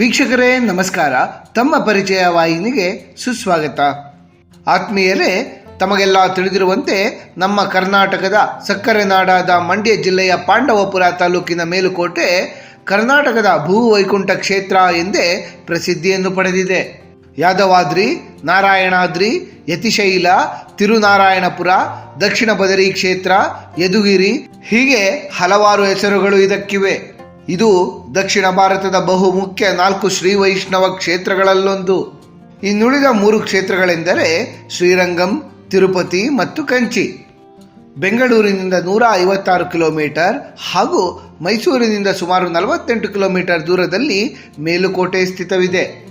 ವೀಕ್ಷಕರೇ, ನಮಸ್ಕಾರ. ತಮ್ಮ ಪರಿಚಯ ವಾಹಿನಿಗೆ ಸುಸ್ವಾಗತ. ಆತ್ಮೀಯರೇ, ತಮಗೆಲ್ಲ ತಿಳಿದಿರುವಂತೆ ನಮ್ಮ ಕರ್ನಾಟಕದ ಸಕ್ಕರೆ ನಾಡಾದ ಮಂಡ್ಯ ಜಿಲ್ಲೆಯ ಪಾಂಡವಪುರ ತಾಲೂಕಿನ ಮೇಲುಕೋಟೆ, ಕರ್ನಾಟಕದ ಭೂ ವೈಕುಂಠ ಕ್ಷೇತ್ರ ಎಂದೇ ಪ್ರಸಿದ್ಧಿಯನ್ನು ಪಡೆದಿದೆ. ಯಾದವಾದ್ರಿ, ನಾರಾಯಣಾದ್ರಿ, ಯತಿಶೈಲ, ತಿರುನಾರಾಯಣಪುರ, ದಕ್ಷಿಣ ಬದರಿ ಕ್ಷೇತ್ರ, ಯದುಗಿರಿ, ಹೀಗೆ ಹಲವಾರು ಹೆಸರುಗಳು ಇದಕ್ಕಿವೆ. ಇದು ದಕ್ಷಿಣ ಭಾರತದ ಬಹುಮುಖ್ಯ ನಾಲ್ಕು ಶ್ರೀ ವೈಷ್ಣವ ಕ್ಷೇತ್ರಗಳಲ್ಲೊಂದು. ಇನ್ನುಳಿದ ಮೂರು ಕ್ಷೇತ್ರಗಳೆಂದರೆ ಶ್ರೀರಂಗಂ, ತಿರುಪತಿ ಮತ್ತು ಕಂಚಿ. ಬೆಂಗಳೂರಿನಿಂದ ನೂರ ಐವತ್ತಾರು ಕಿಲೋಮೀಟರ್ ಹಾಗೂ ಮೈಸೂರಿನಿಂದ ಸುಮಾರು ನಲವತ್ತೆಂಟು ಕಿಲೋಮೀಟರ್ ದೂರದಲ್ಲಿ ಮೇಲುಕೋಟೆ ಸ್ಥಿತವಿದೆ.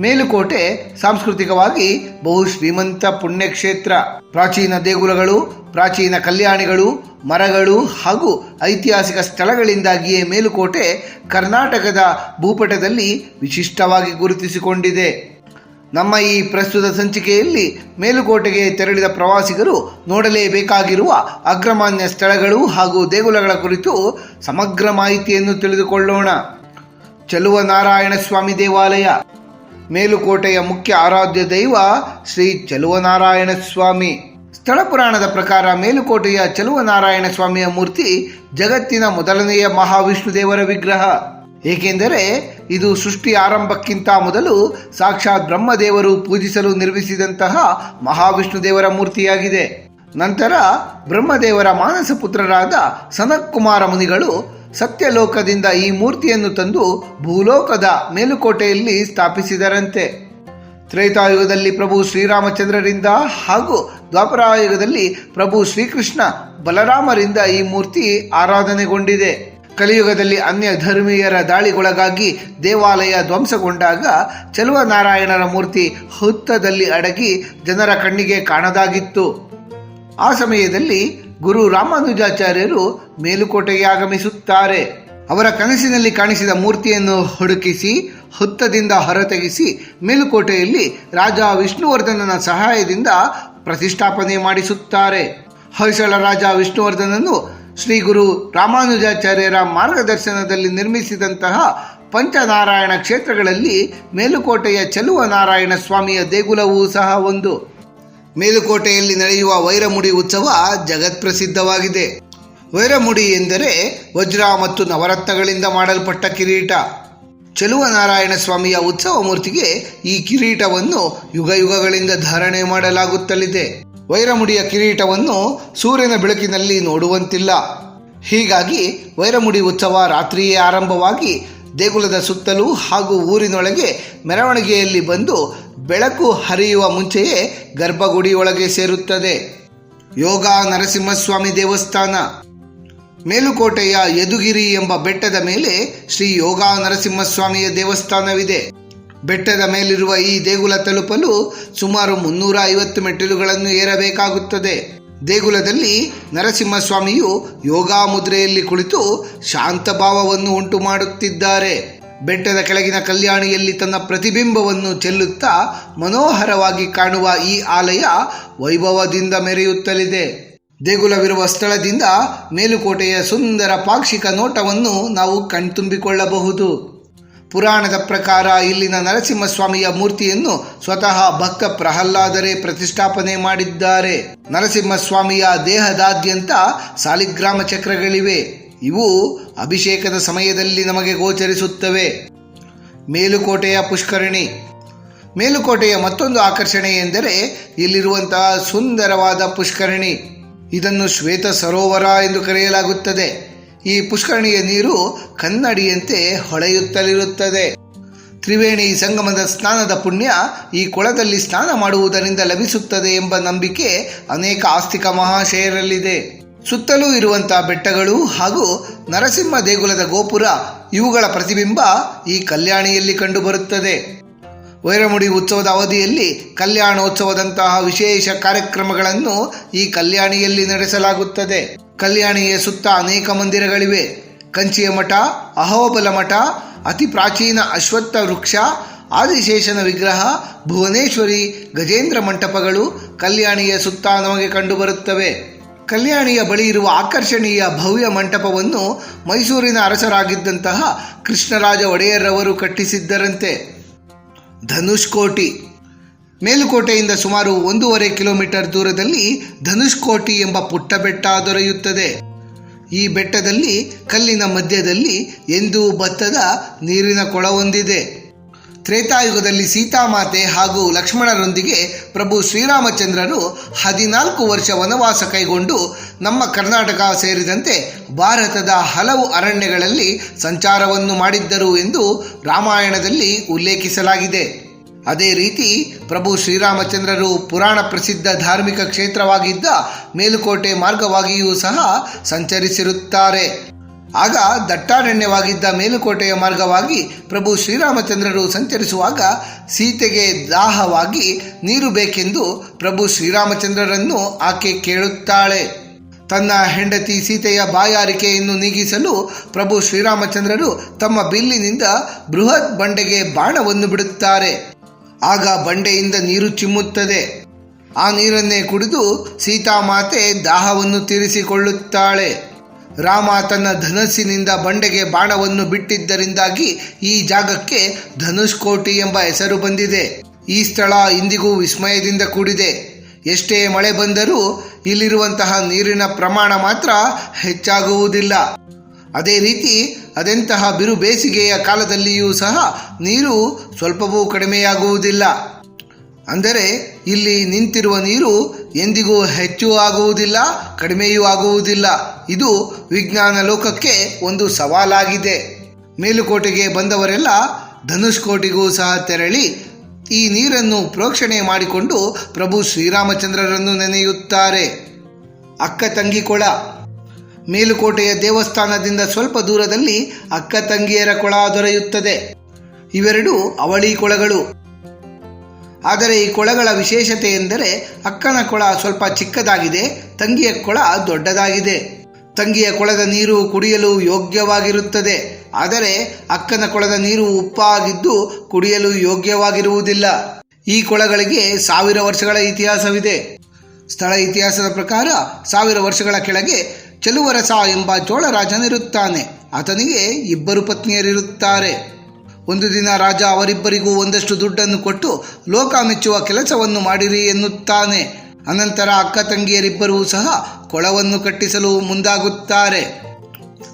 ಮೇಲುಕೋಟೆ ಸಾಂಸ್ಕೃತಿಕವಾಗಿ ಬಹು ಶ್ರೀಮಂತ ಪುಣ್ಯಕ್ಷೇತ್ರ. ಪ್ರಾಚೀನ ದೇಗುಲಗಳು, ಪ್ರಾಚೀನ ಕಲ್ಯಾಣಿಗಳು, ಮರಗಳು ಹಾಗೂ ಐತಿಹಾಸಿಕ ಸ್ಥಳಗಳಿಂದಾಗಿಯೇ ಮೇಲುಕೋಟೆ ಕರ್ನಾಟಕದ ಭೂಪಟದಲ್ಲಿ ವಿಶಿಷ್ಟವಾಗಿ ಗುರುತಿಸಿಕೊಂಡಿದೆ. ನಮ್ಮ ಈ ಪ್ರಸ್ತುತ ಸಂಚಿಕೆಯಲ್ಲಿ ಮೇಲುಕೋಟೆಗೆ ತೆರಳಿದ ಪ್ರವಾಸಿಗರು ನೋಡಲೇಬೇಕಾಗಿರುವ ಅಗ್ರಮಾನ್ಯ ಸ್ಥಳಗಳು ಹಾಗೂ ದೇಗುಲಗಳ ಕುರಿತು ಸಮಗ್ರ ಮಾಹಿತಿಯನ್ನು ತಿಳಿದುಕೊಳ್ಳೋಣ. ಚಲುವ ನಾರಾಯಣ ಸ್ವಾಮಿ ದೇವಾಲಯ. ಮೇಲುಕೋಟೆಯ ಮುಖ್ಯ ಆರಾಧ್ಯ ದೈವ ಶ್ರೀ ಚಲುವನಾರಾಯಣ ಸ್ವಾಮಿ. ಸ್ಥಳ ಪುರಾಣದ ಪ್ರಕಾರ ಮೇಲುಕೋಟೆಯ ಚಲುವನಾರಾಯಣ ಸ್ವಾಮಿಯ ಮೂರ್ತಿ ಜಗತ್ತಿನ ಮೊದಲನೆಯ ಮಹಾವಿಷ್ಣು ದೇವರ ವಿಗ್ರಹ. ಏಕೆಂದರೆ ಇದು ಸೃಷ್ಟಿ ಆರಂಭಕ್ಕಿಂತ ಮೊದಲು ಸಾಕ್ಷಾತ್ ಬ್ರಹ್ಮದೇವರು ಪೂಜಿಸಲು ನಿರ್ಮಿಸಿದಂತಹ ಮಹಾವಿಷ್ಣು ದೇವರ ಮೂರ್ತಿಯಾಗಿದೆ. ನಂತರ ಬ್ರಹ್ಮದೇವರ ಮಾನಸ ಪುತ್ರರಾದ ಸನತ್ ಕುಮಾರ ಮುನಿಗಳು ಸತ್ಯಲೋಕದಿಂದ ಈ ಮೂರ್ತಿಯನ್ನು ತಂದು ಭೂಲೋಕದ ಮೇಲುಕೋಟೆಯಲ್ಲಿ ಸ್ಥಾಪಿಸಿದರಂತೆ. ತ್ರೇತಾಯುಗದಲ್ಲಿ ಪ್ರಭು ಶ್ರೀರಾಮಚಂದ್ರರಿಂದ ಹಾಗೂ ದ್ವಾಪರಾಯುಗದಲ್ಲಿ ಪ್ರಭು ಶ್ರೀಕೃಷ್ಣ ಬಲರಾಮರಿಂದ ಈ ಮೂರ್ತಿ ಆರಾಧನೆಗೊಂಡಿದೆ. ಕಲಿಯುಗದಲ್ಲಿ ಅನ್ಯ ಧರ್ಮೀಯರ ದಾಳಿಗೊಳಗಾಗಿ ದೇವಾಲಯ ಧ್ವಂಸಗೊಂಡಾಗ ಚಲುವ ನಾರಾಯಣರ ಮೂರ್ತಿ ಹುತ್ತದಲ್ಲಿ ಅಡಗಿ ಜನರ ಕಣ್ಣಿಗೆ ಕಾಣದಾಗಿತ್ತು. ಆ ಸಮಯದಲ್ಲಿ ಗುರು ರಾಮಾನುಜಾಚಾರ್ಯರು ಮೇಲುಕೋಟೆಗೆ ಆಗಮಿಸುತ್ತಾರೆ. ಅವರ ಕನಸಿನಲ್ಲಿ ಕಾಣಿಸಿದ ಮೂರ್ತಿಯನ್ನು ಹುಡುಕಿಸಿ, ಹುತ್ತದಿಂದ ಹೊರತೆಗೆಸಿ ಮೇಲುಕೋಟೆಯಲ್ಲಿ ರಾಜ ವಿಷ್ಣುವರ್ಧನನ ಸಹಾಯದಿಂದ ಪ್ರತಿಷ್ಠಾಪನೆ ಮಾಡಿಸುತ್ತಾರೆ. ಹೊಯ್ಸಳ ರಾಜ ವಿಷ್ಣುವರ್ಧನನು ಶ್ರೀ ಗುರು ರಾಮಾನುಜಾಚಾರ್ಯರ ಮಾರ್ಗದರ್ಶನದಲ್ಲಿ ನಿರ್ಮಿಸಿದಂತಹ ಪಂಚನಾರಾಯಣ ಕ್ಷೇತ್ರಗಳಲ್ಲಿ ಮೇಲುಕೋಟೆಯ ಚೆಲುವ ನಾರಾಯಣ ಸ್ವಾಮಿಯ ದೇಗುಲವೂ ಸಹ ಒಂದು. ಮೇಲುಕೋಟೆಯಲ್ಲಿ ನಡೆಯುವ ವೈರಮುಡಿ ಉತ್ಸವ ಜಗತ್ಪ್ರಸಿದ್ಧವಾಗಿದೆ. ವೈರಮುಡಿ ಎಂದರೆ ವಜ್ರ ಮತ್ತು ನವರತ್ನಗಳಿಂದ ಮಾಡಲ್ಪಟ್ಟ ಕಿರೀಟ. ಚಲುವ ನಾರಾಯಣ ಸ್ವಾಮಿಯ ಉತ್ಸವ ಮೂರ್ತಿಗೆ ಈ ಕಿರೀಟವನ್ನು ಯುಗ ಯುಗಗಳಿಂದ ಧಾರಣೆ ಮಾಡಲಾಗುತ್ತಲಿದೆ. ವೈರಮುಡಿಯ ಕಿರೀಟವನ್ನು ಸೂರ್ಯನ ಬೆಳಕಿನಲ್ಲಿ ನೋಡುವಂತಿಲ್ಲ. ಹೀಗಾಗಿ ವೈರಮುಡಿ ಉತ್ಸವ ರಾತ್ರಿಯೇ ಆರಂಭವಾಗಿ ದೇಗುಲದ ಸುತ್ತಲೂ ಹಾಗೂ ಊರಿನೊಳಗೆ ಮೆರವಣಿಗೆಯಲ್ಲಿ ಬಂದು ಬೆಳಕು ಹರಿಯುವ ಮುಂಚೆಯೇ ಗರ್ಭಗುಡಿಯೊಳಗೆ ಸೇರುತ್ತದೆ. ಯೋಗ ನರಸಿಂಹಸ್ವಾಮಿ ದೇವಸ್ಥಾನ. ಮೇಲುಕೋಟೆಯ ಯದುಗಿರಿ ಎಂಬ ಬೆಟ್ಟದ ಮೇಲೆ ಶ್ರೀ ಯೋಗ ನರಸಿಂಹಸ್ವಾಮಿಯ ದೇವಸ್ಥಾನವಿದೆ. ಬೆಟ್ಟದ ಮೇಲಿರುವ ಈ ದೇಗುಲ ತಲುಪಲು ಸುಮಾರು ಮುನ್ನೂರ ಐವತ್ತು ಮೆಟ್ಟಿಲುಗಳನ್ನು ಏರಬೇಕಾಗುತ್ತದೆ. ದೇಗುಲದಲ್ಲಿ ನರಸಿಂಹಸ್ವಾಮಿಯು ಯೋಗ ಮುದ್ರೆಯಲ್ಲಿ ಕುಳಿತು ಶಾಂತ ಭಾವವನ್ನು ಉಂಟು ಮಾಡುತ್ತಿದ್ದಾರೆ ಬೆಟ್ಟದ ಕೆಳಗಿನ ಕಲ್ಯಾಣಿಯಲ್ಲಿ ತನ್ನ ಪ್ರತಿಬಿಂಬವನ್ನು ಚೆಲ್ಲುತ್ತಾ ಮನೋಹರವಾಗಿ ಕಾಣುವ ಈ ಆಲಯ ವೈಭವದಿಂದ ಮೆರೆಯುತ್ತಲಿದೆ. ದೇಗುಲವಿರುವ ಸ್ಥಳದಿಂದ ಮೇಲುಕೋಟೆಯ ಸುಂದರ ಪಾಕ್ಷಿಕ ನೋಟವನ್ನು ನಾವು ಕಣ್ತುಂಬಿಕೊಳ್ಳಬಹುದು. ಪುರಾಣದ ಪ್ರಕಾರ ಇಲ್ಲಿನ ನರಸಿಂಹಸ್ವಾಮಿಯ ಮೂರ್ತಿಯನ್ನು ಸ್ವತಃ ಭಕ್ತ ಪ್ರಹ್ಲಾದರೇ ಪ್ರತಿಷ್ಠಾಪನೆ ಮಾಡಿದ್ದಾರೆ. ನರಸಿಂಹಸ್ವಾಮಿಯ ದೇಹದಾದ್ಯಂತ ಸಾಲಿಗ್ರಾಮ ಚಕ್ರಗಳಿವೆ. ಇವು ಅಭಿಷೇಕದ ಸಮಯದಲ್ಲಿ ನಮಗೆ ಗೋಚರಿಸುತ್ತವೆ. ಮೇಲುಕೋಟೆಯ ಪುಷ್ಕರಣಿ. ಮೇಲುಕೋಟೆಯ ಮತ್ತೊಂದು ಆಕರ್ಷಣೆ ಎಂದರೆ ಇಲ್ಲಿರುವಂತಹ ಸುಂದರವಾದ ಪುಷ್ಕರಣಿ. ಇದನ್ನು ಶ್ವೇತ ಸರೋವರ ಎಂದು ಕರೆಯಲಾಗುತ್ತದೆ. ಈ ಪುಷ್ಕರಣಿಯ ನೀರು ಕನ್ನಡಿಯಂತೆ ಹೊಳೆಯುತ್ತಲಿರುತ್ತದೆ. ತ್ರಿವೇಣಿ ಸಂಗಮದ ಸ್ನಾನದ ಪುಣ್ಯ ಈ ಕೊಳದಲ್ಲಿ ಸ್ನಾನ ಮಾಡುವುದರಿಂದ ಲಭಿಸುತ್ತದೆ ಎಂಬ ನಂಬಿಕೆ ಅನೇಕ ಆಸ್ತಿಕ ಮಹಾಶಯರಲ್ಲಿದೆ. ಸುತ್ತಲೂ ಇರುವಂತಹ ಬೆಟ್ಟಗಳು ಹಾಗೂ ನರಸಿಂಹ ದೇಗುಲದ ಗೋಪುರ ಇವುಗಳ ಪ್ರತಿಬಿಂಬ ಈ ಕಲ್ಯಾಣಿಯಲ್ಲಿ ಕಂಡುಬರುತ್ತದೆ. ವೈರಮುಡಿ ಉತ್ಸವದ ಅವಧಿಯಲ್ಲಿ ಕಲ್ಯಾಣೋತ್ಸವದಂತಹ ವಿಶೇಷ ಕಾರ್ಯಕ್ರಮಗಳನ್ನು ಈ ಕಲ್ಯಾಣಿಯಲ್ಲಿ ನಡೆಸಲಾಗುತ್ತದೆ. ಕಲ್ಯಾಣಿಯ ಸುತ್ತ ಅನೇಕ ಮಂದಿರಗಳಿವೆ. ಕಂಚಿಯ ಮಠ, ಅಹೋಬಲ ಮಠ, ಅತಿ ಪ್ರಾಚೀನ ಅಶ್ವತ್ಥ ವೃಕ್ಷ, ಆದಿಶೇಷನ ವಿಗ್ರಹ, ಭುವನೇಶ್ವರಿ, ಗಜೇಂದ್ರ ಮಂಟಪಗಳು ಕಲ್ಯಾಣಿಯ ಸುತ್ತ ನಮಗೆ ಕಂಡುಬರುತ್ತವೆ. ಕಲ್ಯಾಣಿಯ ಬಳಿ ಇರುವ ಆಕರ್ಷಣೀಯ ಭವ್ಯ ಮಂಟಪವನ್ನು ಮೈಸೂರಿನ ಅರಸರಾಗಿದ್ದಂತಹ ಕೃಷ್ಣರಾಜ ಒಡೆಯರ್ರವರು ಕಟ್ಟಿಸಿದ್ದರಂತೆ. ಧನುಷ್ಕೋಟಿ. ಮೇಲುಕೋಟೆಯಿಂದ ಸುಮಾರು ಒಂದೂವರೆ ಕಿಲೋಮೀಟರ್ ದೂರದಲ್ಲಿ ಧನುಷ್ಕೋಟಿ ಎಂಬ ಪುಟ್ಟ ಬೆಟ್ಟ ದೊರೆಯುತ್ತದೆ. ಈ ಬೆಟ್ಟದಲ್ಲಿ ಕಲ್ಲಿನ ಮಧ್ಯದಲ್ಲಿ ಎಂದೂ ಭತ್ತದ ನೀರಿನ ಕೊಳವೊಂದಿದೆ ತ್ರೇತಾಯುಗದಲ್ಲಿ ಸೀತಾಮಾತೆ ಹಾಗೂ ಲಕ್ಷ್ಮಣರೊಂದಿಗೆ ಪ್ರಭು ಶ್ರೀರಾಮಚಂದ್ರರು ಹದಿನಾಲ್ಕು ವರ್ಷ ವನವಾಸ ಕೈಗೊಂಡು ನಮ್ಮ ಕರ್ನಾಟಕ ಸೇರಿದಂತೆ ಭಾರತದ ಹಲವು ಅರಣ್ಯಗಳಲ್ಲಿ ಸಂಚಾರವನ್ನು ಮಾಡಿದ್ದರು ಎಂದು ರಾಮಾಯಣದಲ್ಲಿ ಉಲ್ಲೇಖಿಸಲಾಗಿದೆ. ಅದೇ ರೀತಿ ಪ್ರಭು ಶ್ರೀರಾಮಚಂದ್ರರು ಪುರಾಣ ಪ್ರಸಿದ್ಧ ಧಾರ್ಮಿಕ ಕ್ಷೇತ್ರವಾಗಿದ್ದ ಮೇಲುಕೋಟೆ ಮಾರ್ಗವಾಗಿಯೂ ಸಹ ಸಂಚರಿಸಿರುತ್ತಾರೆ. ಆಗ ದಟ್ಟಾರಣ್ಯವಾಗಿದ್ದ ಮೇಲುಕೋಟೆಯ ಮಾರ್ಗವಾಗಿ ಪ್ರಭು ಶ್ರೀರಾಮಚಂದ್ರರು ಸಂಚರಿಸುವಾಗ ಸೀತೆಗೆ ದಾಹವಾಗಿ ನೀರು ಬೇಕೆಂದು ಪ್ರಭು ಶ್ರೀರಾಮಚಂದ್ರರನ್ನು ಆಕೆ ಕೇಳುತ್ತಾಳೆ. ತನ್ನ ಹೆಂಡತಿ ಸೀತೆಯ ಬಾಯಾರಿಕೆಯನ್ನು ನೀಗಿಸಲು ಪ್ರಭು ಶ್ರೀರಾಮಚಂದ್ರರು ತಮ್ಮ ಬಿಲ್ಲಿನಿಂದ ಬೃಹತ್ ಬಂಡೆಗೆ ಬಾಣವನ್ನು ಬಿಡುತ್ತಾರೆ. ಆಗ ಬಂಡೆಯಿಂದ ನೀರು ಚಿಮ್ಮುತ್ತದೆ. ಆ ನೀರನ್ನೇ ಕುಡಿದು ಸೀತಾಮಾತೆ ದಾಹವನ್ನು ತೀರಿಸಿಕೊಳ್ಳುತ್ತಾಳೆ. ರಾಮ ತನ್ನ ಧನಸ್ಸಿನಿಂದ ಬಂಡೆಗೆ ಬಾಣವನ್ನು ಬಿಟ್ಟಿದ್ದರಿಂದಾಗಿ ಈ ಜಾಗಕ್ಕೆ ಧನುಷ್ಕೋಟಿ ಎಂಬ ಹೆಸರು ಬಂದಿದೆ. ಈ ಸ್ಥಳ ಇಂದಿಗೂ ವಿಸ್ಮಯದಿಂದ ಕೂಡಿದೆ. ಎಷ್ಟೇ ಮಳೆ ಬಂದರೂ ಇಲ್ಲಿರುವಂತಹ ನೀರಿನ ಪ್ರಮಾಣ ಮಾತ್ರ ಹೆಚ್ಚಾಗುವುದಿಲ್ಲ. ಅದೇ ರೀತಿ ಅದೆಂತಹ ಬಿರು ಬೇಸಿಗೆಯ ಕಾಲದಲ್ಲಿಯೂ ಸಹ ನೀರು ಸ್ವಲ್ಪವೂ ಕಡಿಮೆಯಾಗುವುದಿಲ್ಲ. ಅಂದರೆ ಇಲ್ಲಿ ನಿಂತಿರುವ ನೀರು ಎಂದಿಗೂ ಹೆಚ್ಚು ಆಗುವುದಿಲ್ಲ, ಕಡಿಮೆಯೂ ಆಗುವುದಿಲ್ಲ. ಇದು ವಿಜ್ಞಾನ ಲೋಕಕ್ಕೆ ಒಂದು ಸವಾಲಾಗಿದೆ. ಮೇಲುಕೋಟೆಗೆ ಬಂದವರೆಲ್ಲ ಧನುಷ್ಕೋಟಿಗೂ ಸಹ ತೆರಳಿ ಈ ನೀರನ್ನು ಪ್ರೋಕ್ಷಣೆ ಮಾಡಿಕೊಂಡು ಪ್ರಭು ಶ್ರೀರಾಮಚಂದ್ರರನ್ನು ನೆನೆಯುತ್ತಾರೆ. ಅಕ್ಕ ತಂಗಿ ಕೊಳ. ಮೇಲುಕೋಟೆಯ ದೇವಸ್ಥಾನದಿಂದ ಸ್ವಲ್ಪ ದೂರದಲ್ಲಿ ಅಕ್ಕ ತಂಗಿಯರ ಕೊಳ ದೊರೆಯುತ್ತದೆ. ಇವೆರಡು ಅವಳಿ ಕೊಳಗಳು. ಆದರೆ ಈ ಕೊಳಗಳ ವಿಶೇಷತೆ ಎಂದರೆ ಅಕ್ಕನ ಕೊಳ ಸ್ವಲ್ಪ ಚಿಕ್ಕದಾಗಿದೆ, ತಂಗಿಯ ಕೊಳ ದೊಡ್ಡದಾಗಿದೆ. ತಂಗಿಯ ಕೊಳದ ನೀರು ಕುಡಿಯಲು ಯೋಗ್ಯವಾಗಿರುತ್ತದೆ, ಆದರೆ ಅಕ್ಕನ ಕೊಳದ ನೀರು ಉಪ್ಪಾಗಿದ್ದು ಕುಡಿಯಲು ಯೋಗ್ಯವಾಗಿರುವುದಿಲ್ಲ. ಈ ಕೊಳಗಳಿಗೆ ಸಾವಿರ ವರ್ಷಗಳ ಇತಿಹಾಸವಿದೆ. ಸ್ಥಳ ಇತಿಹಾಸದ ಪ್ರಕಾರ ಸಾವಿರ ವರ್ಷಗಳ ಕೆಳಗೆ ಚಲುವರಸ ಎಂಬ ಚೋಳರಾಜನಿರುತ್ತಾನೆ. ಆತನಿಗೆ ಇಬ್ಬರು ಪತ್ನಿಯರಿರುತ್ತಾರೆ. ಒಂದು ದಿನ ರಾಜ ಅವರಿಬ್ಬರಿಗೂ ಒಂದಷ್ಟು ದುಡ್ಡನ್ನು ಕೊಟ್ಟು ಲೋಕ ಮೆಚ್ಚುವ ಕೆಲಸವನ್ನು ಮಾಡಿರಿ ಎನ್ನುತ್ತಾನೆ. ಅನಂತರ ಅಕ್ಕ ತಂಗಿಯರಿಬ್ಬರೂ ಸಹ ಕೊಳವನ್ನು ಕಟ್ಟಿಸಲು ಮುಂದಾಗುತ್ತಾರೆ.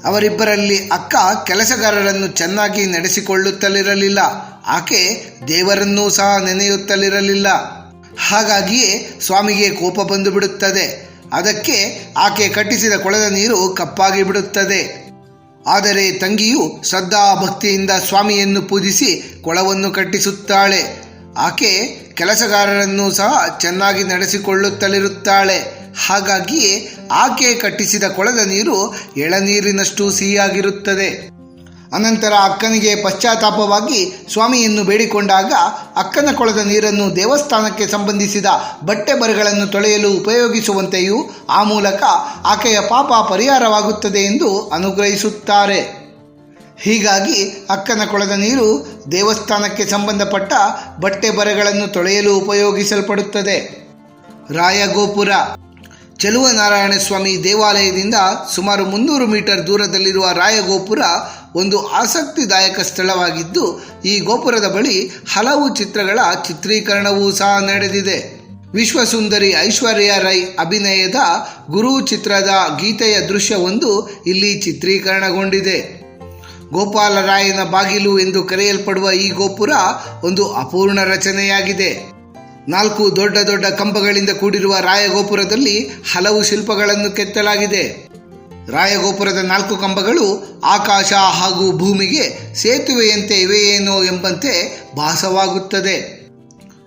ಅವರಿಬ್ಬರಲ್ಲಿ ಅಕ್ಕ ಕೆಲಸಗಾರರನ್ನು ಚೆನ್ನಾಗಿ ನಡೆಸಿಕೊಳ್ಳುತ್ತಲಿರಲಿಲ್ಲ. ಆಕೆ ದೇವರನ್ನೂ ಸಹ ನೆನೆಯುತ್ತಲಿರಲಿಲ್ಲ. ಹಾಗಾಗಿಯೇ ಸ್ವಾಮಿಗೆ ಕೋಪ ಬಂದು ಬಿಡುತ್ತದೆ ಅದಕ್ಕೆ ಆಕೆ ಕಟ್ಟಿಸಿದ ಕೊಳದ ನೀರು ಕಪ್ಪಾಗಿ ಬಿಡುತ್ತದೆ ಆದರೆ ತಂಗಿಯು ಶ್ರದ್ಧಾ ಭಕ್ತಿಯಿಂದ ಸ್ವಾಮಿಯನ್ನು ಪೂಜಿಸಿ ಕೊಳವನ್ನು ಕಟ್ಟಿಸುತ್ತಾಳೆ. ಆಕೆ ಕೆಲಸಗಾರರನ್ನು ಸಹ ಚೆನ್ನಾಗಿ ನಡೆಸಿಕೊಳ್ಳುತ್ತಲಿರುತ್ತಾಳೆ. ಹಾಗಾಗಿ ಆಕೆ ಕಟ್ಟಿಸಿದ ಕೊಳದ ನೀರು ಎಳನೀರಿನಷ್ಟು ಸಿಹಿಯಾಗಿರುತ್ತದೆ. ಅನಂತರ ಅಕ್ಕನಿಗೆ ಪಶ್ಚಾತ್ತಾಪವಾಗಿ ಸ್ವಾಮಿಯನ್ನು ಬೇಡಿಕೊಂಡಾಗ ಅಕ್ಕನ ಕೊಳದ ನೀರನ್ನು ದೇವಸ್ಥಾನಕ್ಕೆ ಸಂಬಂಧಿಸಿದ ಬಟ್ಟೆ ಬರೆಗಳನ್ನು ತೊಳೆಯಲು ಉಪಯೋಗಿಸುವಂತೆಯೂ ಆ ಮೂಲಕ ಆಕೆಯ ಪಾಪ ಪರಿಹಾರವಾಗುತ್ತದೆ ಎಂದು ಅನುಗ್ರಹಿಸುತ್ತಾರೆ. ಹೀಗಾಗಿ ಅಕ್ಕನ ಕೊಳದ ನೀರು ದೇವಸ್ಥಾನಕ್ಕೆ ಸಂಬಂಧಪಟ್ಟ ಬಟ್ಟೆ ಬರೆಗಳನ್ನು ತೊಳೆಯಲು ಉಪಯೋಗಿಸಲ್ಪಡುತ್ತದೆ. ರಾಯಗೋಪುರ ಚೆಲುವ ನಾರಾಯಣ ಸ್ವಾಮಿ ದೇವಾಲಯದಿಂದ ಸುಮಾರು ಮುನ್ನೂರು ಮೀಟರ್ ದೂರದಲ್ಲಿರುವ ರಾಯಗೋಪುರ ಒಂದು ಆಸಕ್ತಿದಾಯಕ ಸ್ಥಳವಾಗಿದ್ದು, ಈ ಗೋಪುರದ ಬಳಿ ಹಲವು ಚಿತ್ರಗಳ ಚಿತ್ರೀಕರಣವೂ ಸಹ ನಡೆದಿದೆ. ವಿಶ್ವಸುಂದರಿ ಐಶ್ವರ್ಯ ರೈ ಅಭಿನಯದ ಗುರು ಚಿತ್ರದ ಗೀತೆಯ ದೃಶ್ಯವೊಂದು ಇಲ್ಲಿ ಚಿತ್ರೀಕರಣಗೊಂಡಿದೆ. ಗೋಪಾಲರಾಯನ ಬಾಗಿಲು ಎಂದು ಕರೆಯಲ್ಪಡುವ ಈ ಗೋಪುರ ಒಂದು ಅಪೂರ್ಣ ರಚನೆಯಾಗಿದೆ. ನಾಲ್ಕು ದೊಡ್ಡ ದೊಡ್ಡ ಕಂಬಗಳಿಂದ ಕೂಡಿರುವ ರಾಯಗೋಪುರದಲ್ಲಿ ಹಲವು ಶಿಲ್ಪಗಳನ್ನು ಕೆತ್ತಲಾಗಿದೆ. ರಾಯಗೋಪುರದ ನಾಲ್ಕು ಕಂಬಗಳು ಆಕಾಶ ಹಾಗೂ ಭೂಮಿಗೆ ಸೇತುವೆಯಂತೆ ಇವೆಯೇನೋ ಎಂಬಂತೆ ಭಾಸವಾಗುತ್ತದೆ.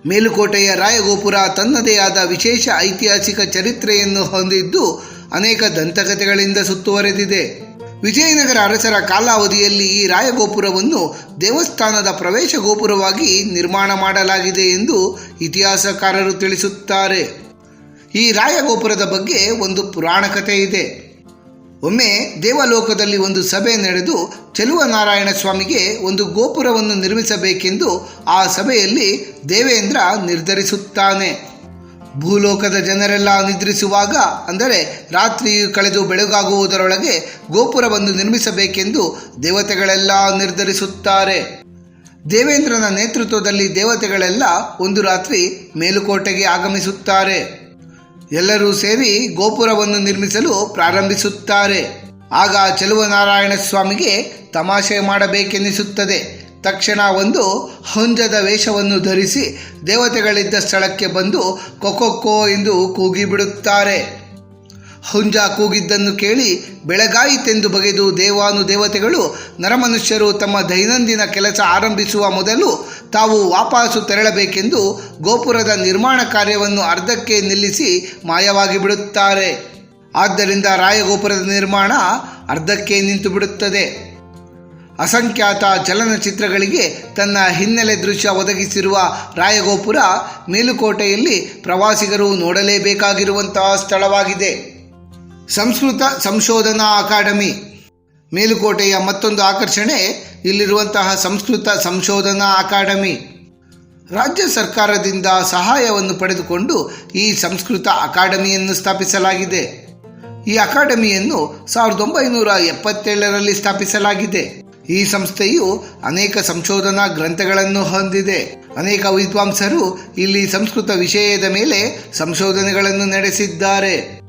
ಮೇಲುಕೋಟೆಯ ರಾಯಗೋಪುರ ತನ್ನದೇ ಆದ ವಿಶೇಷ ಐತಿಹಾಸಿಕ ಚರಿತ್ರೆಯನ್ನು ಹೊಂದಿದ್ದು ಅನೇಕ ದಂತಕಥೆಗಳಿಂದ ಸುತ್ತುವರೆದಿದೆ. ವಿಜಯನಗರ ಅರಸರ ಕಾಲಾವಧಿಯಲ್ಲಿ ಈ ರಾಯಗೋಪುರವನ್ನು ದೇವಸ್ಥಾನದ ಪ್ರವೇಶ ಗೋಪುರವಾಗಿ ನಿರ್ಮಾಣ ಮಾಡಲಾಗಿದೆ ಎಂದು ಇತಿಹಾಸಕಾರರು ತಿಳಿಸುತ್ತಾರೆ. ಈ ರಾಯಗೋಪುರದ ಬಗ್ಗೆ ಒಂದು ಪುರಾಣ ಕಥೆ ಇದೆ. ಒಮ್ಮೆ ದೇವಲೋಕದಲ್ಲಿ ಒಂದು ಸಭೆ ನಡೆದು ಚೆಲುವ ನಾರಾಯಣ ಸ್ವಾಮಿಗೆ ಒಂದು ಗೋಪುರವನ್ನು ನಿರ್ಮಿಸಬೇಕೆಂದು ಆ ಸಭೆಯಲ್ಲಿ ದೇವೇಂದ್ರ ನಿರ್ಧರಿಸುತ್ತಾನೆ. ಭೂಲೋಕದ ಜನರೆಲ್ಲ ನಿದ್ರಿಸುವಾಗ, ಅಂದರೆ ರಾತ್ರಿ ಕಳೆದು ಬೆಳಗಾಗುವುದರೊಳಗೆ ಗೋಪುರವನ್ನು ನಿರ್ಮಿಸಬೇಕೆಂದು ದೇವತೆಗಳೆಲ್ಲ ನಿರ್ಧರಿಸುತ್ತಾರೆ. ದೇವೇಂದ್ರನ ನೇತೃತ್ವದಲ್ಲಿ ದೇವತೆಗಳೆಲ್ಲ ಒಂದು ರಾತ್ರಿ ಮೇಲುಕೋಟೆಗೆ ಆಗಮಿಸುತ್ತಾರೆ. ಎಲ್ಲರೂ ಸೇರಿ ಗೋಪುರವನ್ನು ನಿರ್ಮಿಸಲು ಪ್ರಾರಂಭಿಸುತ್ತಾರೆ. ಆಗ ಚೆಲುವನಾರಾಯಣ ಸ್ವಾಮಿಗೆ ತಮಾಷೆ ಮಾಡಬೇಕೆನ್ನಿಸುತ್ತದೆ ತಕ್ಷಣ ಒಂದು ಹುಂಜದ ವೇಷವನ್ನು ಧರಿಸಿ ದೇವತೆಗಳಿದ್ದ ಸ್ಥಳಕ್ಕೆ ಬಂದು ಕೊಕೊಕ್ಕೋ ಎಂದು ಕೂಗಿಬಿಡುತ್ತಾರೆ. ಹುಂಜ ಕೂಗಿದ್ದನ್ನು ಕೇಳಿ ಬೆಳಗಾಯಿತೆಂದು ಬಗೆದು ದೇವಾನು ದೇವತೆಗಳು, ನರಮನುಷ್ಯರು ತಮ್ಮ ದೈನಂದಿನ ಕೆಲಸ ಆರಂಭಿಸುವ ಮೊದಲು ತಾವು ವಾಪಸ್ಸು ತೆರಳಬೇಕೆಂದು ಗೋಪುರದ ನಿರ್ಮಾಣ ಕಾರ್ಯವನ್ನು ಅರ್ಧಕ್ಕೆ ನಿಲ್ಲಿಸಿ ಮಾಯವಾಗಿ ಬಿಡುತ್ತಾರೆ. ಆದ್ದರಿಂದ ರಾಯಗೋಪುರದ ನಿರ್ಮಾಣ ಅರ್ಧಕ್ಕೆ ನಿಂತು ಬಿಡುತ್ತದೆ ಅಸಂಖ್ಯಾತ ಚಲನಚಿತ್ರಗಳಿಗೆ ತನ್ನ ಹಿನ್ನೆಲೆ ದೃಶ್ಯ ಒದಗಿಸಿರುವ ರಾಯಗೋಪುರ ಮೇಲುಕೋಟೆಯಲ್ಲಿ ಪ್ರವಾಸಿಗರು ನೋಡಲೇಬೇಕಾಗಿರುವಂತಹ ಸ್ಥಳವಾಗಿದೆ. ಸಂಸ್ಕೃತ ಸಂಶೋಧನಾ ಅಕಾಡೆಮಿ. ಮೇಲುಕೋಟೆಯ ಮತ್ತೊಂದು ಆಕರ್ಷಣೆ ಇಲ್ಲಿರುವಂತಹ ಸಂಸ್ಕೃತ ಸಂಶೋಧನಾ ಅಕಾಡೆಮಿ. ರಾಜ್ಯ ಸರ್ಕಾರದಿಂದ ಸಹಾಯವನ್ನು ಪಡೆದುಕೊಂಡು ಈ ಸಂಸ್ಕೃತ ಅಕಾಡೆಮಿಯನ್ನು ಸ್ಥಾಪಿಸಲಾಗಿದೆ. ಈ ಅಕಾಡೆಮಿಯನ್ನು ಸಾವಿರದ ಒಂಬೈನೂರ ಎಪ್ಪತ್ತೇಳರಲ್ಲಿ ಸ್ಥಾಪಿಸಲಾಗಿದೆ. ಈ ಸಂಸ್ಥೆಯು ಅನೇಕ ಸಂಶೋಧನಾ ಗ್ರಂಥಗಳನ್ನು ಹೊಂದಿದೆ. ಅನೇಕ ವಿದ್ವಾಂಸರು ಇಲ್ಲಿ ಸಂಸ್ಕೃತ ವಿಷಯದ ಮೇಲೆ ಸಂಶೋಧನೆಗಳನ್ನು ನಡೆಸಿದ್ದಾರೆ.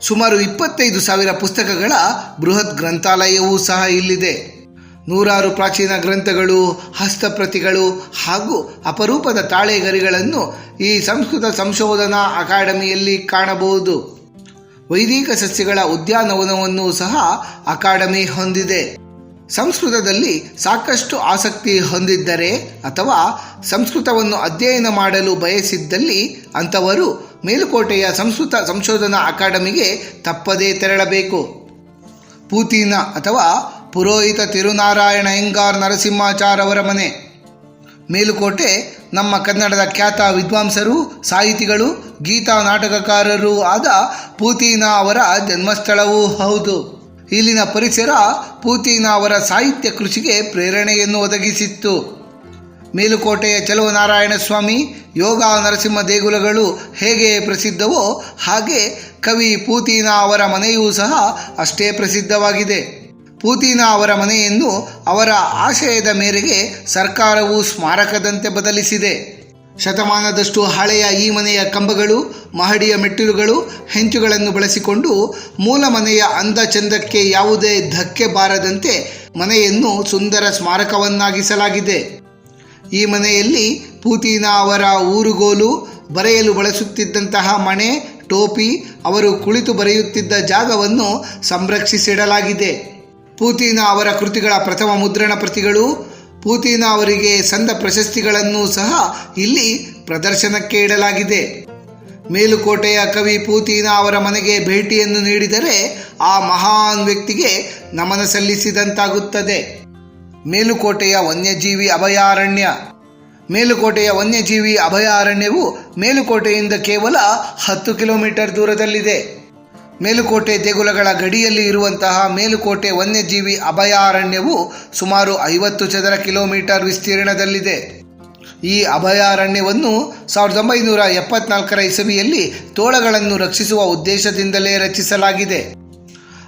ಸುಮಾರು ಇಪ್ಪತ್ತೈದು ಸಾವಿರ ಪುಸ್ತಕಗಳ ಬೃಹತ್ ಗ್ರಂಥಾಲಯವೂ ಸಹ ಇಲ್ಲಿದೆ. ನೂರಾರು ಪ್ರಾಚೀನ ಗ್ರಂಥಗಳು, ಹಸ್ತಪ್ರತಿಗಳು ಹಾಗೂ ಅಪರೂಪದ ತಾಳೆಗರಿಗಳನ್ನು ಈ ಸಂಸ್ಕೃತ ಸಂಶೋಧನಾ ಅಕಾಡೆಮಿಯಲ್ಲಿ ಕಾಣಬಹುದು. ವೈದಿಕ ಸಸ್ಯಗಳ ಉದ್ಯಾನವನವನ್ನು ಸಹ ಅಕಾಡೆಮಿ ಹೊಂದಿದೆ. ಸಂಸ್ಕೃತದಲ್ಲಿ ಸಾಕಷ್ಟು ಆಸಕ್ತಿ ಹೊಂದಿದ್ದರೆ ಅಥವಾ ಸಂಸ್ಕೃತವನ್ನು ಅಧ್ಯಯನ ಮಾಡಲು ಬಯಸಿದ್ದಲ್ಲಿ ಅಂಥವರು ಮೇಲುಕೋಟೆಯ ಸಂಸ್ಕೃತ ಸಂಶೋಧನಾ ಅಕಾಡೆಮಿಗೆ ತಪ್ಪದೇ ತೆರಳಬೇಕು. ಪೂತಿನ ಅಥವಾ ಪುರೋಹಿತ ತಿರುನಾರಾಯಣ ಹೆಂಗಾರ್ ನರಸಿಂಹಾಚಾರ್ ಅವರ ಮನೆ. ಮೇಲುಕೋಟೆ ನಮ್ಮ ಕನ್ನಡದ ಖ್ಯಾತ ವಿದ್ವಾಂಸರು, ಸಾಹಿತಿಗಳು, ಗೀತಾ ನಾಟಕಕಾರರೂ ಆದ ಪೂತಿನ ಅವರ ಜನ್ಮಸ್ಥಳವೂ ಹೌದು. ಇಲ್ಲಿನ ಪರಿಸರ ಪೂತಿನ ಅವರ ಸಾಹಿತ್ಯ ಕೃಷಿಗೆ ಪ್ರೇರಣೆಯನ್ನು ಒದಗಿಸಿತ್ತು. ಮೇಲುಕೋಟೆಯ ಚಲುವನಾರಾಯಣ ಸ್ವಾಮಿ ಯೋಗ ನರಸಿಂಹ ದೇಗುಲಗಳು ಹೇಗೆ ಪ್ರಸಿದ್ಧವೋ ಹಾಗೆ ಕವಿ ಪೂತಿನ ಅವರ ಮನೆಯೂ ಸಹ ಅಷ್ಟೇ ಪ್ರಸಿದ್ಧವಾಗಿದೆ. ಪೂತಿನ ಅವರ ಮನೆಯನ್ನು ಅವರ ಆಶಯದ ಮೇರೆಗೆ ಸರ್ಕಾರವು ಸ್ಮಾರಕದಂತೆ ಬದಲಿಸಿದೆ. ಶತಮಾನದಷ್ಟು ಹಳೆಯ ಈ ಮನೆಯ ಕಂಬಗಳು, ಮಹಡಿಯ ಮೆಟ್ಟಿಲುಗಳು, ಹೆಂಚುಗಳನ್ನು ಬಳಸಿಕೊಂಡು ಮೂಲ ಮನೆಯ ಅಂದ ಚಂದಕ್ಕೆ ಯಾವುದೇ ಧಕ್ಕೆ ಬಾರದಂತೆ ಮನೆಯನ್ನು ಸುಂದರ ಸ್ಮಾರಕವನ್ನಾಗಿಸಲಾಗಿದೆ. ಈ ಮನೆಯಲ್ಲಿ ಪೂತಿನ ಅವರ ಊರುಗೋಲು, ಬರೆಯಲು ಬಳಸುತ್ತಿದ್ದಂತಹ ಮಣೆ, ಟೋಪಿ, ಅವರು ಕುಳಿತು ಬರೆಯುತ್ತಿದ್ದ ಜಾಗವನ್ನು ಸಂರಕ್ಷಿಸಿಡಲಾಗಿದೆ. ಪೂತಿನ ಅವರ ಕೃತಿಗಳ ಪ್ರಥಮ ಮುದ್ರಣ ಪ್ರತಿಗಳು ಪೂತಿನ ಅವರಿಗೆ ಸಂದ ಪ್ರಶಸ್ತಿಗಳನ್ನು ಸಹ ಇಲ್ಲಿ ಪ್ರದರ್ಶನಕ್ಕೆ ಇಡಲಾಗಿದೆ. ಮೇಲುಕೋಟೆಯ ಕವಿ ಪೂತಿನ ಅವರ ಮನೆಗೆ ಭೇಟಿಯನ್ನು ನೀಡಿದರೆ ಆ ಮಹಾನ್ ವ್ಯಕ್ತಿಗೆ ನಮನ ಸಲ್ಲಿಸಿದಂತಾಗುತ್ತದೆ. ಮೇಲುಕೋಟೆಯ ವನ್ಯಜೀವಿ ಅಭಯಾರಣ್ಯ. ಮೇಲುಕೋಟೆಯ ವನ್ಯಜೀವಿ ಅಭಯಾರಣ್ಯವು ಮೇಲುಕೋಟೆಯಿಂದ ಕೇವಲ ಹತ್ತು ಕಿಲೋಮೀಟರ್ ದೂರದಲ್ಲಿದೆ. ಮೇಲುಕೋಟೆ ದೇಗುಲಗಳ ಗಡಿಯಲ್ಲಿ ಇರುವಂತಹ ಮೇಲುಕೋಟೆ ವನ್ಯಜೀವಿ ಅಭಯಾರಣ್ಯವು ಸುಮಾರು ಐವತ್ತು ಚದರ ಕಿಲೋಮೀಟರ್ ವಿಸ್ತೀರ್ಣದಲ್ಲಿದೆ. ಈ ಅಭಯಾರಣ್ಯವನ್ನು ಸಾವಿರದ ಒಂಬೈನೂರ ಎಪ್ಪತ್ನಾಲ್ಕರ ಇಸವಿಯಲ್ಲಿ ತೋಳಗಳನ್ನು ರಕ್ಷಿಸುವ ಉದ್ದೇಶದಿಂದಲೇ ರಚಿಸಲಾಗಿದೆ.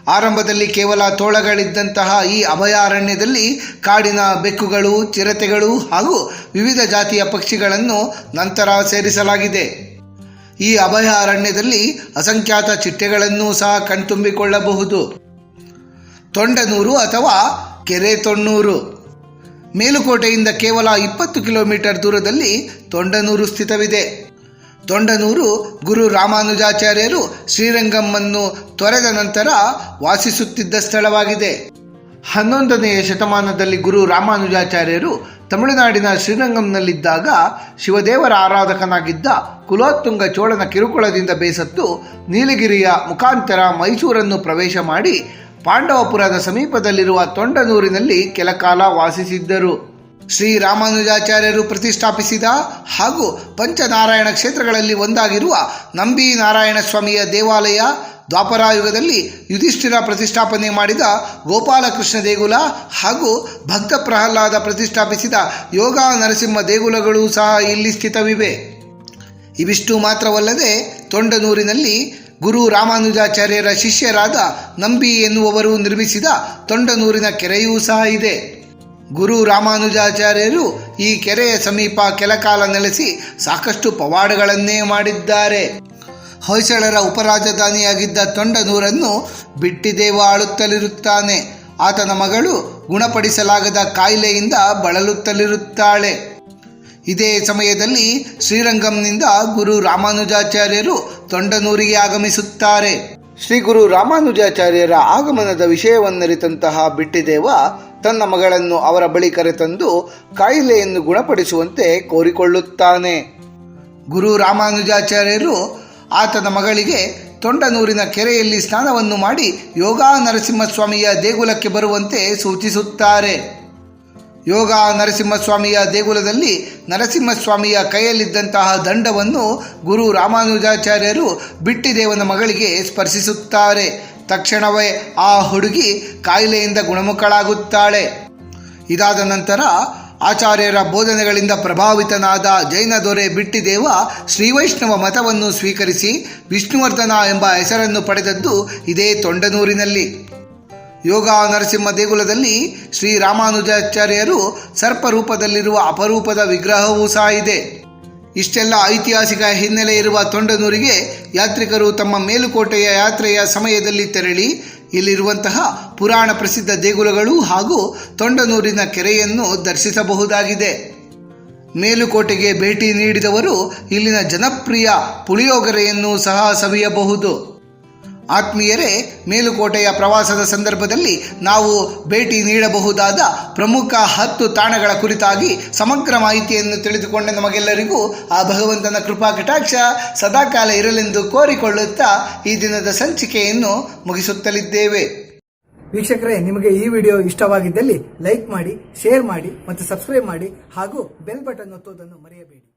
ಆರಂಭದಲ್ಲಿ ಕೇವಲ ತೋಳಗಳಿದ್ದಂತಹ ಈ ಅಭಯಾರಣ್ಯದಲ್ಲಿ ಕಾಡಿನ ಬೆಕ್ಕುಗಳು, ಚಿರತೆಗಳು ಹಾಗೂ ವಿವಿಧ ಜಾತಿಯ ಪಕ್ಷಿಗಳನ್ನು ನಂತರ ಸೇರಿಸಲಾಗಿದೆ. ಈ ಅಭಯಾರಣ್ಯದಲ್ಲಿ ಅಸಂಖ್ಯಾತ ಚಿಟ್ಟೆಗಳನ್ನು ಸಹ ಕಣ್ತುಂಬಿಕೊಳ್ಳಬಹುದು. ತೊಂಡನೂರು ಅಥವಾ ಕೆರೆ ತೊಣ್ಣೂರು ಮೇಲುಕೋಟೆಯಿಂದ ಕೇವಲ ಇಪ್ಪತ್ತು ಕಿಲೋಮೀಟರ್ ದೂರದಲ್ಲಿ ತೊಂಡನೂರು ಸ್ಥಿತವಿದೆ. ತೊಂಡನೂರು ಗುರು ರಾಮಾನುಜಾಚಾರ್ಯರು ಶ್ರೀರಂಗಮ್ಮನ್ನು ತೊರೆದ ನಂತರ ವಾಸಿಸುತ್ತಿದ್ದ ಸ್ಥಳವಾಗಿದೆ. ಹನ್ನೊಂದನೆಯ ಶತಮಾನದಲ್ಲಿ ಗುರು ರಾಮಾನುಜಾಚಾರ್ಯರು ತಮಿಳುನಾಡಿನ ಶ್ರೀರಂಗಂನಲ್ಲಿದ್ದಾಗ ಶಿವದೇವರ ಆರಾಧಕನಾಗಿದ್ದ ಕುಲೋತ್ತುಂಗ ಚೋಳನ ಕಿರುಕುಳದಿಂದ ಬೇಸತ್ತು ನೀಲಗಿರಿಯ ಮುಖಾಂತರ ಮೈಸೂರನ್ನು ಪ್ರವೇಶ ಮಾಡಿ ಪಾಂಡವಪುರದ ಸಮೀಪದಲ್ಲಿರುವ ತೊಂಡನೂರಿನಲ್ಲಿ ಕೆಲಕಾಲ ವಾಸಿಸಿದ್ದರು. ಶ್ರೀ ರಾಮಾನುಜಾಚಾರ್ಯರು ಪ್ರತಿಷ್ಠಾಪಿಸಿದ ಹಾಗೂ ಪಂಚನಾರಾಯಣ ಕ್ಷೇತ್ರಗಳಲ್ಲಿ ಒಂದಾಗಿರುವ ನಂಬಿ ನಾರಾಯಣ ಸ್ವಾಮಿಯ ದೇವಾಲಯ ದ್ವಾಪರಾಯುಗದಲ್ಲಿ ಯುಧಿಷ್ಠಿರ ಪ್ರತಿಷ್ಠಾಪನೆ ಮಾಡಿದ ಗೋಪಾಲಕೃಷ್ಣ ದೇಗುಲ ಹಾಗೂ ಭಕ್ತ ಪ್ರಹ್ಲಾದ ಪ್ರತಿಷ್ಠಾಪಿಸಿದ ಯೋಗ ನರಸಿಂಹ ದೇಗುಲಗಳು ಸಹ ಇಲ್ಲಿ ಸ್ಥಿತವಿವೆ. ಇವಿಷ್ಟು ಮಾತ್ರವಲ್ಲದೆ ತೊಂಡನೂರಿನಲ್ಲಿ ಗುರು ರಾಮಾನುಜಾಚಾರ್ಯರ ಶಿಷ್ಯರಾದ ನಂಬಿ ಎನ್ನುವವರು ನಿರ್ಮಿಸಿದ ತೊಂಡನೂರಿನ ಕೆರೆಯೂ ಸಹ ಇದೆ. ಗುರು ರಾಮಾನುಜಾಚಾರ್ಯರು ಈ ಕೆರೆಯ ಸಮೀಪ ಕೆಲಕಾಲ ನೆಲೆಸಿ ಸಾಕಷ್ಟು ಪವಾಡಗಳನ್ನೇ ಮಾಡಿದ್ದಾರೆ. ಹೊಯ್ಸಳರ ಉಪರಾಜಧಾನಿಯಾಗಿದ್ದ ತೊಂಡನೂರನ್ನು ಬಿಟ್ಟಿದೇವ ಆಳುತ್ತಲಿರುತ್ತಾನೆ. ಆತನ ಮಗಳು ಗುಣಪಡಿಸಲಾಗದ ಕಾಯಿಲೆಯಿಂದ ಬಳಲುತ್ತಲಿರುತ್ತಾಳೆ. ಇದೇ ಸಮಯದಲ್ಲಿ ಶ್ರೀರಂಗಂನಿಂದ ಗುರು ರಾಮಾನುಜಾಚಾರ್ಯರು ತೊಂಡನೂರಿಗೆ ಆಗಮಿಸುತ್ತಾರೆ. ಶ್ರೀ ಗುರು ರಾಮಾನುಜಾಚಾರ್ಯರ ಆಗಮನದ ವಿಷಯವನ್ನರಿತಂತಹ ಬಿಟ್ಟಿದೇವ ತನ್ನ ಮಗಳನ್ನು ಅವರ ಬಳಿ ಕರೆತಂದು ಕಾಯಿಲೆಯನ್ನು ಗುಣಪಡಿಸುವಂತೆ ಕೋರಿಕೊಳ್ಳುತ್ತಾನೆ. ಗುರು ರಾಮಾನುಜಾಚಾರ್ಯರು ಆತನ ಮಗಳಿಗೆ ತೊಂಡನೂರಿನ ಕೆರೆಯಲ್ಲಿ ಸ್ನಾನವನ್ನು ಮಾಡಿ ಯೋಗ ನರಸಿಂಹಸ್ವಾಮಿಯ ದೇಗುಲಕ್ಕೆ ಬರುವಂತೆ ಸೂಚಿಸುತ್ತಾರೆ. ಯೋಗ ನರಸಿಂಹಸ್ವಾಮಿಯ ದೇಗುಲದಲ್ಲಿ ನರಸಿಂಹಸ್ವಾಮಿಯ ಕೈಯಲ್ಲಿದ್ದಂತಹ ದಂಡವನ್ನು ಗುರು ರಾಮಾನುಜಾಚಾರ್ಯರು ಬಿಟ್ಟಿದೇವನ ಮಗಳಿಗೆ ಸ್ಪರ್ಶಿಸುತ್ತಾರೆ. ತಕ್ಷಣವೇ ಆ ಹುಡುಗಿ ಕಾಯಿಲೆಯಿಂದ ಗುಣಮುಖಳಾಗುತ್ತಾಳೆ. ಇದಾದ ನಂತರ ಆಚಾರ್ಯರ ಬೋಧನೆಗಳಿಂದ ಪ್ರಭಾವಿತನಾದ ಜೈನ ದೊರೆ ಬಿಟ್ಟಿದೇವ ಶ್ರೀವೈಷ್ಣವ ಮತವನ್ನು ಸ್ವೀಕರಿಸಿ ವಿಷ್ಣುವರ್ಧನ ಎಂಬ ಹೆಸರನ್ನು ಪಡೆದದ್ದು ಇದೇ ತೊಂಡನೂರಿನಲ್ಲಿ. ಯೋಗ ನರಸಿಂಹ ದೇಗುಲದಲ್ಲಿ ಶ್ರೀ ರಾಮಾನುಜಾಚಾರ್ಯರು ಸರ್ಪರೂಪದಲ್ಲಿರುವ ಅಪರೂಪದ ವಿಗ್ರಹವೂ ಸಹ ಇದೆ. ಇಷ್ಟೆಲ್ಲ ಐತಿಹಾಸಿಕ ಹಿನ್ನೆಲೆ ಇರುವ ತೊಂಡನೂರಿಗೆ ಯಾತ್ರಿಕರು ತಮ್ಮ ಮೇಲುಕೋಟೆಯ ಯಾತ್ರೆಯ ಸಮಯದಲ್ಲಿ ತೆರಳಿ ಇಲ್ಲಿರುವಂತಹ ಪುರಾಣ ಪ್ರಸಿದ್ಧ ದೇಗುಲಗಳು ಹಾಗೂ ತೊಂಡನೂರಿನ ಕೆರೆಯನ್ನು ದರ್ಶಿಸಬಹುದಾಗಿದೆ. ಮೇಲುಕೋಟೆಗೆ ಭೇಟಿ ನೀಡಿದವರು ಇಲ್ಲಿನ ಜನಪ್ರಿಯ ಪುಳಿಯೋಗರೆಯನ್ನು ಸಹ ಸವಿಯಬಹುದು. ಆತ್ಮೀಯರೇ, ಮೇಲುಕೋಟೆಯ ಪ್ರವಾಸದ ಸಂದರ್ಭದಲ್ಲಿ ನಾವು ಭೇಟಿ ನೀಡಬಹುದಾದ ಪ್ರಮುಖ ಹತ್ತು ತಾಣಗಳ ಕುರಿತಾಗಿ ಸಮಗ್ರ ಮಾಹಿತಿಯನ್ನು ತಿಳಿದುಕೊಂಡ ನಮಗೆಲ್ಲರಿಗೂ ಆ ಭಗವಂತನ ಕೃಪಾ ಕಟಾಕ್ಷ ಸದಾಕಾಲ ಇರಲೆಂದು ಕೋರಿಕೊಳ್ಳುತ್ತಾ ಈ ದಿನದ ಸಂಚಿಕೆಯನ್ನು ಮುಗಿಸುತ್ತಲಿದ್ದೇವೆ. ವೀಕ್ಷಕರೇ, ನಿಮಗೆ ಈ ವಿಡಿಯೋ ಇಷ್ಟವಾಗಿದ್ದಲ್ಲಿ ಲೈಕ್ ಮಾಡಿ, ಶೇರ್ ಮಾಡಿ ಮತ್ತು ಸಬ್ಸ್ಕ್ರೈಬ್ ಮಾಡಿ ಹಾಗೂ ಬೆಲ್ ಬಟನ್ ಒತ್ತುವುದನ್ನು ಮರೆಯಬೇಡಿ.